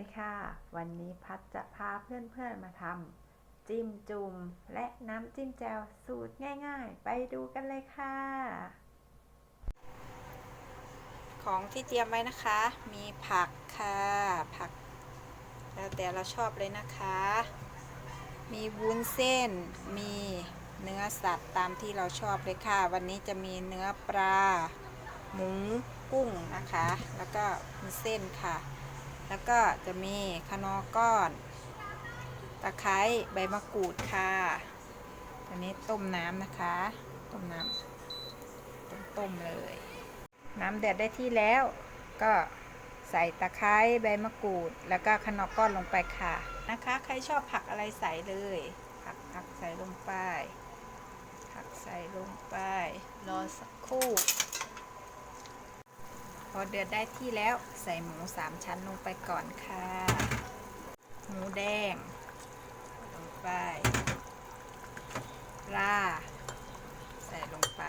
ีค่ะ วันนี้พัดจะพาเพื่อนๆมาทำจิ้มจุ่มและน้ำจิ้มแจ่วสูตรง่ายๆ ไปดูกันเลยค่ะ ของที่เตรียมไว้นะคะ มีผักค่ะ ผัก แล้วแต่เราชอบเลยนะคะ มีวุ้นเส้น มีเนื้อสัตว์ตามที่เราชอบเลยค่ะ วันนี้จะมีเนื้อปลา หมู กุ้งนะคะ แล้วก็มีเส้นค่ะ แล้วก็จะมีขนอก้อน ตะไคร้ใบมะกรูดค่ะอันนี้ต้มน้ำนะคะ ต้มน้ำต้มต้มเลย น้ำเดือดได้ที่แล้ว ก็ใส่ตะไคร้ใบมะกรูด แล้วก็ขนอก้อนลงไปค่ะนะคะ ใครชอบผักอะไรใส่เลย ผักผักใส่ลงไปผักใส่ลงไป รอสักครู่ อเดือดได้ที่แล้วใส่หมูสามชั้นลงไปก่อนค่ะ หมูแดง ลงไปปลาใส่ลงไป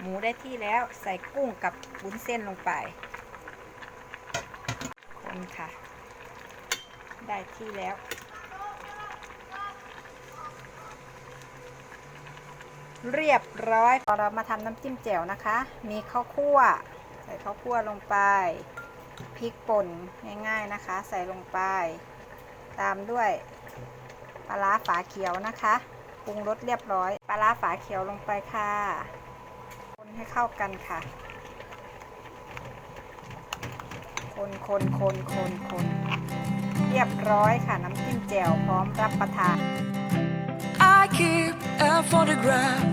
หมูได้ที่แล้วใส่กุ้งกับวุ้นเส้นลงไปคนค่ะ ได้ที่แล้ว เรียบร้อยพอเรามาทำน้ำจิ้มแจ่วนะคะ มีข้าวคั่ว ใส่ข้าวคั่วลงไปพริกป่นง่ายๆนะคะ ใส่ลงไป ตามด้วยปลาร้าฝาเขียวนะคะปรุงรสเรียบร้อยปลาร้าฝาเขียวลงไปค่ะคนให้เข้ากันค่ะ คนคนคนคนคนเรียบร้อยค่ะน้ำจิ้มแจ่วพร้อมรับประทาน keep a photograph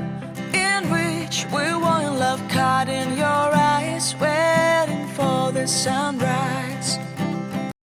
in which we were in love, caught in your eyes, waiting for the sunrise.